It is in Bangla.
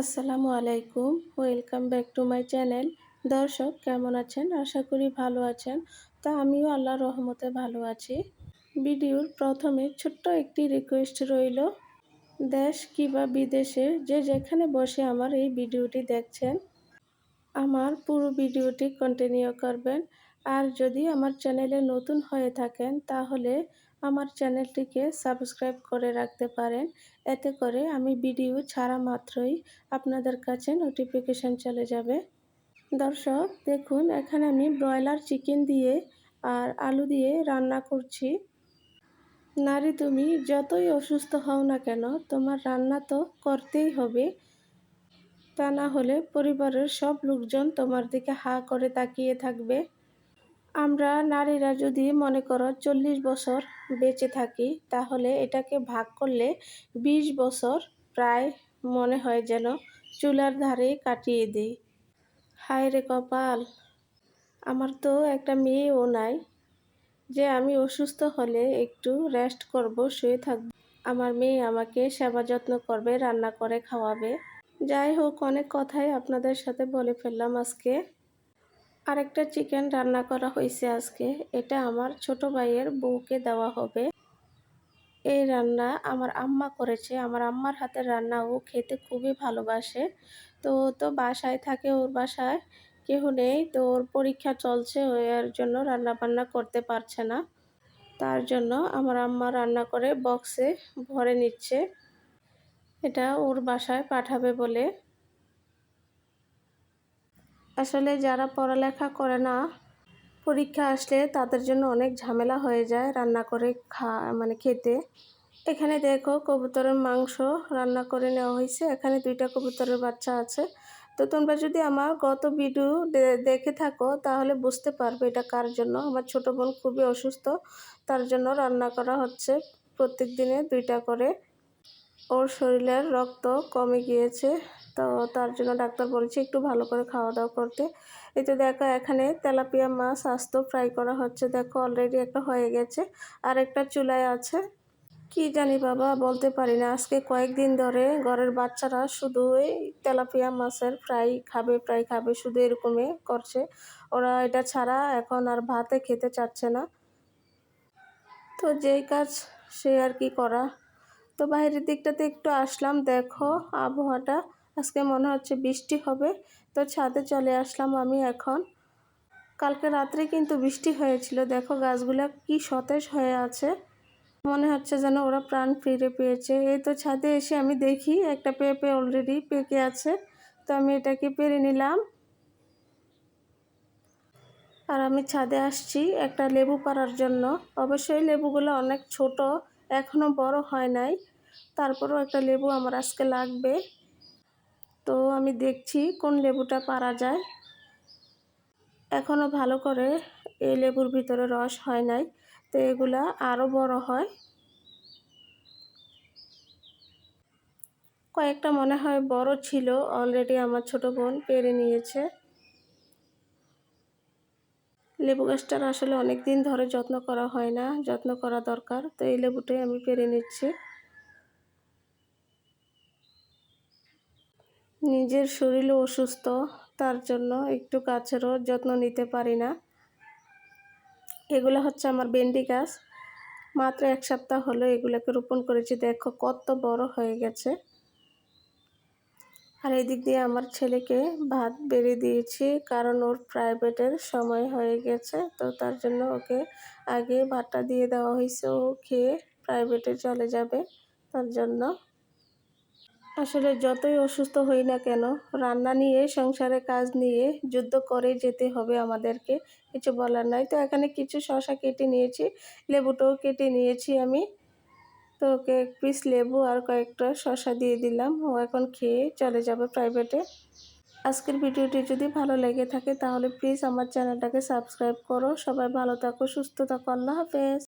আসসালামু আলাইকুম। Welcome back to my channel দর্শক, কেমন আছেন? আশা করি ভালো আছেন। তা আমিও আল্লাহর রহমতে ভালো আছি। ভিডিওর প্রথমে ছোট্ট একটি রিকোয়েস্ট রইল। দেশ কিংবা বিদেশে যে যেখানে বসে আমার এই ভিডিওটি দেখছেন, আমার পুরো ভিডিওটি কন্টিনিউ করবেন। আর যদি আমার চ্যানেলে নতুন হয়ে থাকেন, তাহলে আমার চ্যানেলটিকে সাবস্ক্রাইব করে রাখতে পারেন। এতে করে আমি ভিডিও ছাড়া মাত্রই আপনাদের কাছে নোটিফিকেশান চলে যাবে। দর্শক, দেখুন, এখানে আমি ব্রয়লার চিকেন দিয়ে আর আলু দিয়ে রান্না করছি। নারী, তুমি যতই অসুস্থ হও না কেন, তোমার রান্না তো করতেই হবে। তা না হলে পরিবারের সব লোকজন তোমার দিকে হা করে তাকিয়ে থাকবে। আমরা নারীরা যদি মনে করো চল্লিশ বছর বেঁচে থাকি, তাহলে এটাকে ভাগ করলে ২০ বছর প্রায় মনে হয় যেন চুলার ধারে কাটিয়ে দিই। হায় রে কপাল! আমার তো একটা মেয়েও নাই, যে আমি অসুস্থ হলে একটু রেস্ট করব, শুয়ে থাকব। আমার মেয়ে আমাকে সেবা যত্ন করবে, রান্না করে খাওয়াবে। যাই হোক, অনেক কথাই আপনাদের সাথে বলে ফেললাম আজকে। আরেকটা চিকেন রান্না করা হয়েছে আজকে। এটা আমার ছোট ভাইয়ের বউকে দেওয়া হবে। এই রান্না আমার আম্মা করেছে। আমার আম্মার হাতের রান্না, ও খেতে খুবই ভালোবাসে। তো তো বাসায় থাকে, ওর বাসায় কেউ নেই। তো ওর পরীক্ষা চলছে ওর জন্য রান্না বান্না করতে পারছে না। তার জন্য আমার আম্মা রান্না করে বক্সে ভরে নিচ্ছে। এটা ওর বাসায় পাঠাবে বলে। আসলে যারা পড়ালেখা করে না, পরীক্ষা আসলে তাদের জন্য অনেক ঝামেলা হয়ে যায় রান্না করে খা মানে খেতে। এখানে দেখো কবুতরের মাংস রান্না করে নেওয়া হয়েছে। এখানে দুইটা কবুতরের বাচ্চা আছে। তো তোমরা যদি আমার গত ভিডিও দেখে থাকো, তাহলে বুঝতে পারবে এটা কার জন্য। আমার ছোট বোন খুবই অসুস্থ, তার জন্য রান্না করা হচ্ছে প্রত্যেক দিনে দুইটা করে। ওর শরীরের রক্ত কমে গিয়েছে, তো তার জন্য ডাক্তার বলছে একটু ভালো করে খাওয়া দাওয়া করতে। এই তো দেখো, এখানে তেলাপিয়া মাছ আস্ত ফ্রাই করা হচ্ছে। দেখো অলরেডি একটা হয়ে গেছে আর একটা চুলায় আছে। কি জানি বাবা, বলতে পারি না। আজকে কয়েকদিন ধরে ঘরের বাচ্চারা শুধু এই তেলাপিয়া মাছের ফ্রাই খাবে ফ্রাই খাবে, শুধু এরকমই করছে। ওরা এটা ছাড়া এখন আর ভাতে খেতে চাচ্ছে না। তো যেই কাজ, সে আর কি করা? তো বাইরের দিকটাতে একটু আসলাম, দেখো আবহাওয়াটা। আজকে মনে হচ্ছে বৃষ্টি হবে, তো ছাদে চলে আসলাম আমি এখন। কালকে রাত্রে কিন্তু বৃষ্টি হয়েছিল, দেখো গাছগুলো কি সতেজ হয়ে আছে। মনে হচ্ছে যেন ওরা প্রাণ ফিরে পেয়েছে। এই তো ছাদে এসে আমি দেখি, একটা পেঁপে অলরেডি পেকে আছে, তো আমি এটাকে পেরে নিলাম। আর আমি ছাদে আসছি একটা লেবু পাড়ার জন্য। অবশ্যই লেবুগুলো অনেক ছোট এখনও বড় হয় নাই। তারপরেও একটা লেবু আমার আজকে লাগবে। তো আমি দেখছি কোন লেবুটা পারা যায়। এখনও ভালো করে এই লেবুর ভিতরে রস হয় নাই, তো এগুলা আরও বড় হয়। কয়েকটা মনে হয় বড় ছিল অলরেডি আমার ছোট বোন পেরে নিয়েছে। লেবু গাছটার আসলে অনেক দিন ধরে যত্ন করা হয় না, যত্ন করা দরকার। তো এই লেবুটাই আমি পেরে নিচ্ছি। নিজের শরীরও অসুস্থ, তার জন্য একটু গাছেরও যত্ন নিতে পারি না। এগুলো হচ্ছে আমার ভেন্ডি গাছ। মাত্র এক সপ্তাহ হলো এগুলোকে রোপণ করেছি। দেখো কত বড় হয়ে গেছে। আর এদিক দিয়ে আমার ছেলেকে ভাত বেড়ে দিয়েছি, কারণ ওর প্রাইভেটের সময় হয়ে গেছে, তো তার জন্য ওকে আগে ভাতটা দিয়ে দেওয়া হয়েছে। ও খেয়ে প্রাইভেটে চলে যাবে তার জন্য। আসলে যতই অসুস্থ হই না কেন, রান্না নিয়ে সংসারের কাজ নিয়ে যুদ্ধ করে যেতে হবে আমাদেরকে, কিছু বলার নাই। তো এখানে কিছু শশা কেটে নিয়েছি, লেবুটাও কেটে নিয়েছি আমি। তো ওকে এক পিস লেবু আর কয়েকটা শশা দিয়ে দিলাম। ও এখন খেয়ে চলে যাবে প্রাইভেটে আজকের ভিডিওটি যদি ভালো লেগে থাকে তাহলে প্লিজ আমার চ্যানেলটাকে সাবস্ক্রাইব করো। সবাই ভালো থাকো, সুস্থ থাকো। আল্লাহ হাফেজ।